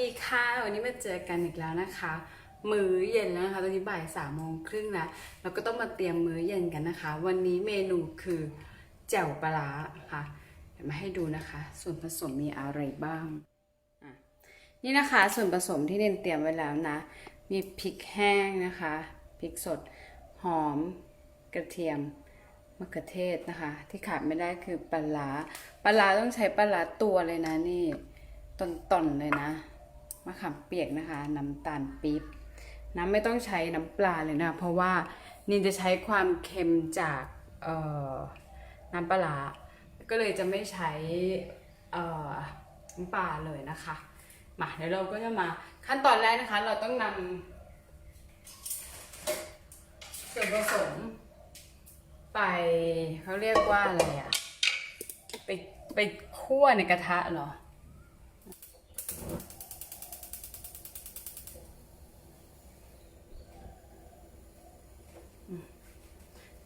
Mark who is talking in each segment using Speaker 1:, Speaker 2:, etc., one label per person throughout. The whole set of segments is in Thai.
Speaker 1: ดีค่ะ วันนี้มาเจอกันอีกแล้วนะคะ มื้อเย็นแล้วนะคะ ตอนนี้บ่ายสามโมงครึ่งแล้วเราก็ต้องมาเตรียมมื้อเย็นกันนะคะ วันนี้เมนูคือแจ่วปลาค่ะเดี๋ยวมาให้ดูนะคะ ส่วนผสมมีอะไรบ้างอะนี่นะคะส่วนผสมที่เนนเตรียมไว้แล้วนะ มีพริกแห้งนะคะพริกสดหอมกระเทียมมะเขือเทศนะคะ ที่ขาดไม่ได้คือปลาปลาต้องใช้ปลาร้าตัวเลยนะนี่ต้นๆเลยนะ มะขามเปียกนะคะ น้ำตาลปี๊บน้ำไม่ต้องใช้น้ำปลาเลยนะ เพราะว่านินจะใช้ความเค็มจากน้ำปลา ก็เลยจะไม่ใช้น้ำปลาเลยนะคะ มาเดี๋ยวเราก็จะมาขั้นตอนแรกนะคะ เราต้องนำส่วนผสมไปเขาเรียกว่าอะไรอะไปไปคั่วในกระทะเหรอ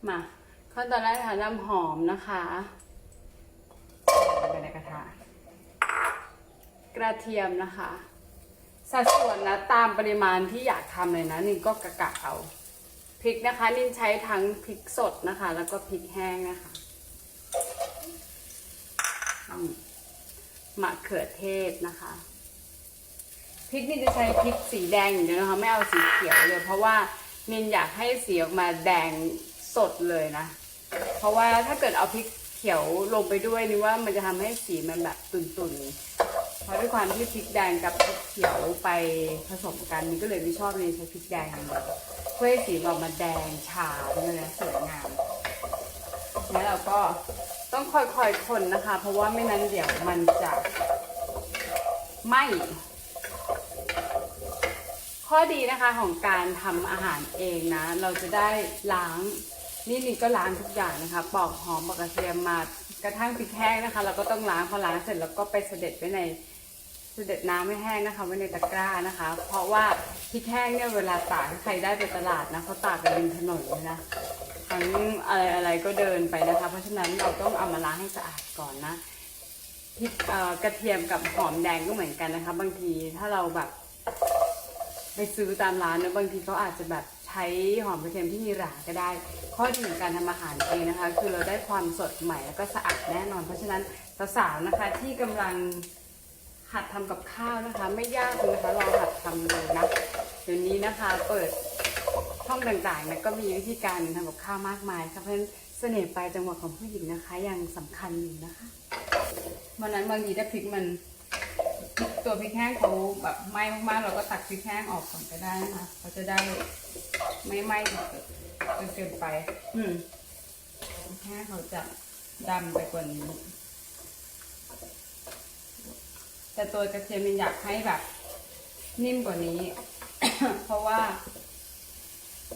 Speaker 1: มาขั้นตอนแรกนะคะน้ำหอมนะคะไปในกระทะกระเทียมนะคะสัดส่วนนะตามปริมาณที่อยากทำเลยนะนี่ก็กะกะเอาพริกนะคะนินใช้ทั้งพริกสดนะคะ แล้วก็พริกแห้งนะคะมมะเขือเทศนะคะพริกนี่จะใช้พริกสีแดงอย่างเดียวนะคะไม่เอาสีเขียวเลยเพราะว่านินอยากให้สีออกมาแดง สดเลยนะ เพราะว่าถ้าเกิดเอาพริกเขียวลงไปด้วยนี่ว่ามันจะทำให้สีมันแบบตุ่นๆเพราะด้วยความที่พริกแดงกับพริกเขียวไปผสมกันนี่ก็เลยไม่ชอบเลยใช้พริกแดงเพื่อให้สีออกมาแดงฉ่ำเลยนะสวยงามแล้วเราก็ต้องคอยๆคนนะคะ เพราะว่าไม่นั้นเดี๋ยวมันจะไหม้ข้อดีนะคะของการทำอาหารเองนะ เราจะได้ล้าง นี่นี่ก็ล้างทุกอย่างนะคะ ปอกหอมปอกกระเทียมมากระทั่งพริกแห้งนะคะ เราก็ต้องล้างพอล้างเสร็จแล้วก็ไปเสด็จไว้ในเสด็จน้ำไม่แห้งนะคะไว้ในตะกร้านะคะ เพราะว่าพริกแห้งเนี่ยเวลาตากถ้าใครได้ไปตลาดนะเขาตากกันริมถนนเลยนะทั้งอะไรอะไรก็เดินไปนะคะ เพราะฉะนั้นเราต้องเอามาล้างให้สะอาดก่อนนะพริกกระเทียมกับหอมแดงก็เหมือนกันนะคะ บางทีถ้าเราแบบไปซื้อตามร้านเนะบางทีเขาอาจจะแบบ ใช้หอมกระเทียมที่มีหราก็ได้ ข้อดีของการทำอาหารเองนะคะ คือเราได้ความสดใหม่แล้วก็สะอาดแน่นอน เพราะฉะนั้นสาวๆนะคะที่กำลังหัดทำกับข้าวนะคะ ไม่ยากเลยนะคะลองหัดทำดูนะเดี๋ยวนี้นะคะเปิดช่องต่างๆนะก็มีวิธีการทำกับข้าวมากมายค่ะเพราะฉะนั้นเสน่ห์ปลายจังหวะของผู้หญิงนะคะ ยังสำคัญอยู่นะคะวันนั้นบางทีถ้าพริกมัน ตัวพริกแห้งเขาแบบไหม้มากๆ เราก็ตักพริกแห้งออกก่อนก็ได้นะคะเขาจะได้ไม่ไหม้จนเกินไป อืมพริกแห้งเขาจะดำไปกว่านี้ แต่ตัวกระเทียมมันอยากให้แบบ นิ่มกว่านี้ เพราะว่า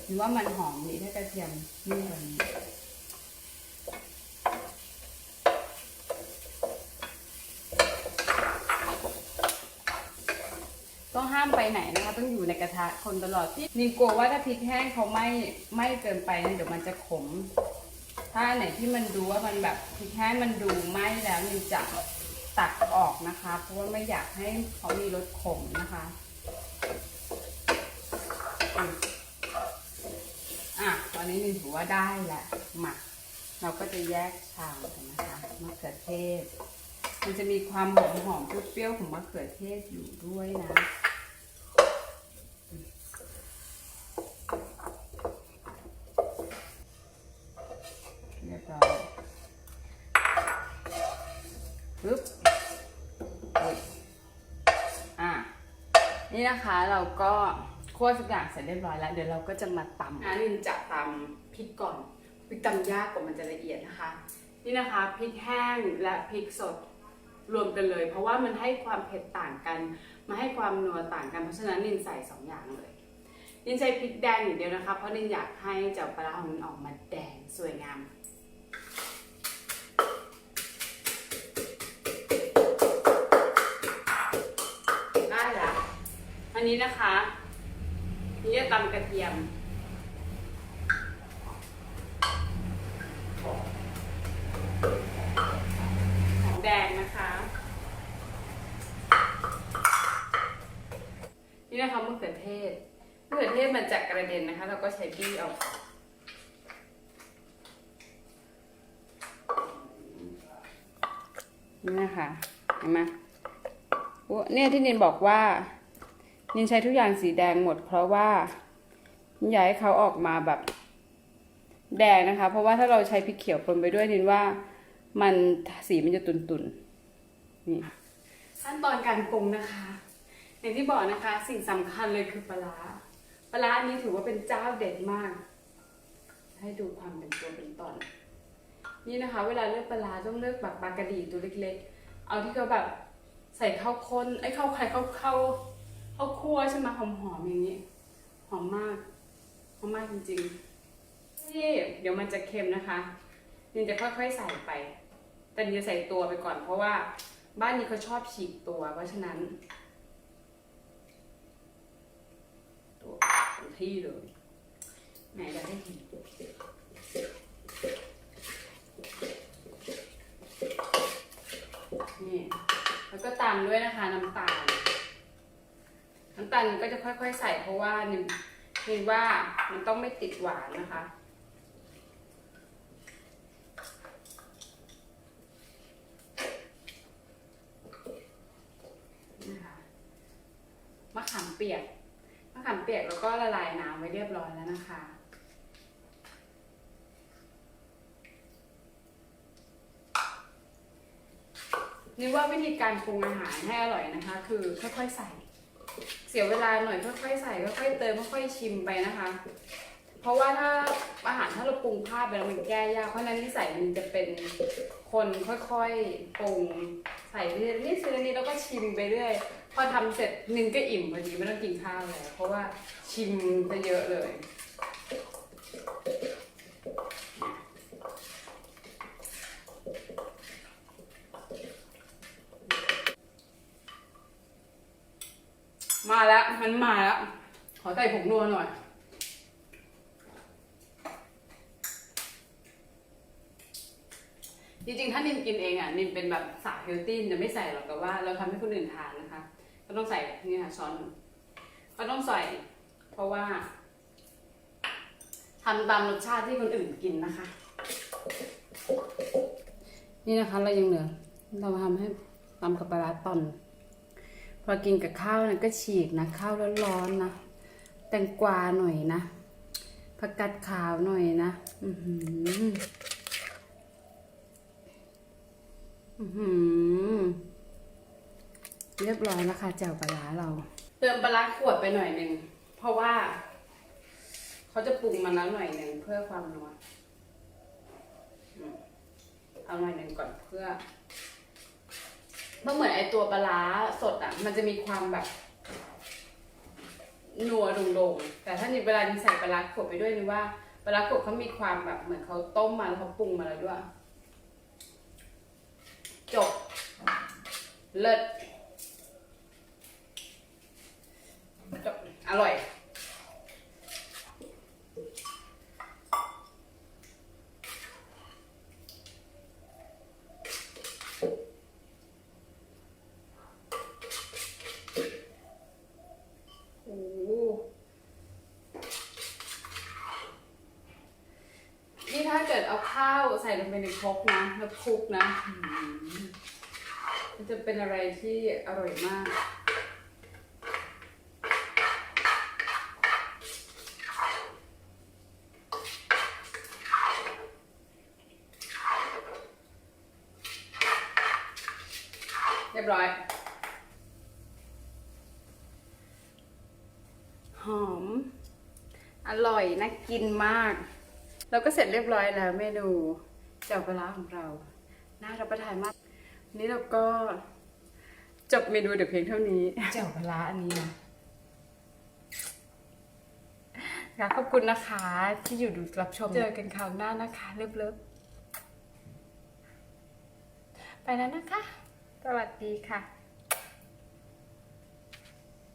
Speaker 1: หรือว่ามันหอมดีถ้ากระเทียมนิ่มกว่านี้ ต้องห้ามไปไหนนะคะ ต้องอยู่ในกระทะคนตลอดที่นี่กลัวว่าถ้าพริกแห้งเขาไม้ไม้เกินไปเนี่ยเดี๋ยวมันจะขม ถ้าไหนที่มันดูว่ามันแบบพริกแห้งมันดูไหม้แล้วนี่จะตักออกนะคะ เพราะว่าไม่อยากให้เขามีรสขมนะคะอะตอนนี้นี่ถือว่าได้แหละหมาเราก็จะแยกชามกันนะคะมะเขือเทศมันจะมีความหอมหอมเปรี้ยวๆของมะเขือเทศอยู่ด้วยนะ เรียบร้อยปึ๊บอุ๊ยอะ นี่นะคะเราก็คั่วทุกอย่างเสร็จเรียบร้อยแล้ว เดี๋ยวเราก็จะมาตำอันนี้จะตำพริกก่อนพริกตำยากกว่ามันจะละเอียดนะคะ นี่นะคะพริกแห้งและพริกสดรวมกันเลย เพราะว่ามันให้ความเผ็ดต่างกัน มาให้ความนัวต่างกันเพราะฉะนั้นนินใส่สองอย่างเลย นินใช้พริกแดงอย่างเดียวนะคะ เพราะนินอยากให้เจ้าปลาร้าของนินออกมาแดงสวยงาม นนี้นะคะนี่จะตำกระเทียม หอมแดงนะคะ นี่นะคะมะเขือเทศมะเขือเทศมันจะกระเด็นนะคะ เราก็ใช้บี้เอานี่นะคะเห็นไหมเนี่ยที่นินบอกว่า นินใช้ทุกอย่างสีแดงหมด เพราะว่านินอยากให้เขาออกมาแบบ แดงนะคะ เพราะว่าถ้าเราใช้พริกเขียวปนไปด้วยนินว่ามันสีมันจะตุนๆนี่ขั้นตอนการปรุงนะคะอย่างที่บอกนะคะ สิ่งสำคัญเลยคือปลาร้าปลาร้าอันนี้ถือว่าเป็นเจ้าเด็ดมาก ให้ดูความเป็นตัวเป็นตอน นี่นะคะ เวลาเลือกปลาร้าต้องเลือกแบบปลากระดีตัวเล็ก ๆ เอาที่เขาแบบใส่ข้าวข้นไอ้ข้าวไข่ข้าวข้าว ข้าคั่วใช่ไหมหอมๆอย่างนี้ หอมมากหอมมากจริงๆที่เดี๋ยวมันจะเค็มนะคะนินจะค่อยๆใส่ไป แต่นินจะใส่ตัวไปก่อน เพราะว่าบ้านนี้เขาชอบฉีกตัว เพราะฉะนั้น ตัวที่เลยไหนจะได้เห็นนี่แล้วก็ตามด้วยนะคะน้ำตาล น้ำตาลก็จะค่อย ๆ ใส่เพราะว่านิมนิมว่ามันต้องไม่ติดหวานนะคะนะคะมะขามเปียกมะขามเปียกแล้วก็ละลายน้ำไว้เรียบร้อยแล้วนะคะ นี่ว่าวิธีการปรุงอาหารให้อร่อยนะคะ คือค่อยๆใส่ เสียเวลาหน่อยค่อยๆใส่ค่อยๆเติมค่อยๆชิมไปนะคะ เพราะว่าถ้าอาหารถ้าเราปรุงพลาดไปแล้วมันแก้ยากเพราะฉะนั้นนิสัยมันจะเป็นคนค่อยๆปรุงใส่ไปเรื่อยนี่ซื้อนี้แล้วก็ชิมไปเรื่อย พอทำเสร็จนึงก็อิ่มพอดีไม่ต้องกินข้าวแล้วเพราะว่าชิมจะเยอะเลย มาแล้วมันมาแล้ว ขอใส่ผงนัวหน่อย จริงๆ ถ้านินกินเองอะ นินเป็นแบบสาวเฮลตี้จะไม่ใส่หรอกแต่ว่า เราทำให้คนอื่นทานนะคะ ก็ต้องใส่นี่ค่ะช้อน ก็ต้องใส่ เพราะว่าทำตามรสชาติที่คนอื่นกินนะคะ นี่นะคะเรายังเหลือ เราทำให้ตำกับปลาตอน พอกินกับข้าวนะก็ฉีกนะข้าวร้อนๆนะแตงกวาหน่อยนะผักกาดขาวหน่อยนะอือหืออือหือเรียบร้อยแล้วค่ะแจ่วปลาเรา เติมปลาร้าขวดไปหน่อยหนึ่งเพราะว่า เขาจะปรุงมาแล้วหน่อยหนึ่งเพื่อความนัวเอาหน่อยหนึ่งก่อนเพื่อ เพราเหมือนไอตัวปลาร้าสดอะ มันจะมีความแบบนัวโด่งๆแต่ถ้านี่เวลานี่ใส่ปลาร้าขวดไปด้วยนี่ว่าปลาร้าขวดเขามีความแบบเหมือนเขาต้มมาแล้วเขาปรุงมาแล้วด้วย จบ เลิศจบอร่อย โอ้โหนี่ถ้า เกิดเอาข้าวใส่ลงไปในครกนะแล้วคลุกนะอื้อหือมันจะเป็นอะไรที่อร่อยมาก เรียบร้อยหอม อร่อยน่ากินมาก เราก็เสร็จเรียบร้อยแล้วเมนูแจ่วปลาร้าของเรา น่ารับประทานมาก นี่เราก็จบเมนูเดี๋ยวเพียงเท่านี้แจ่วปลาร้าอันนี้นะค่ะขอบคุณนะคะที่อยู่ดูรับชม เจอกันคราวหน้านะคะเลิฟๆไปแล้วนะคะ สวัสดีค่ะ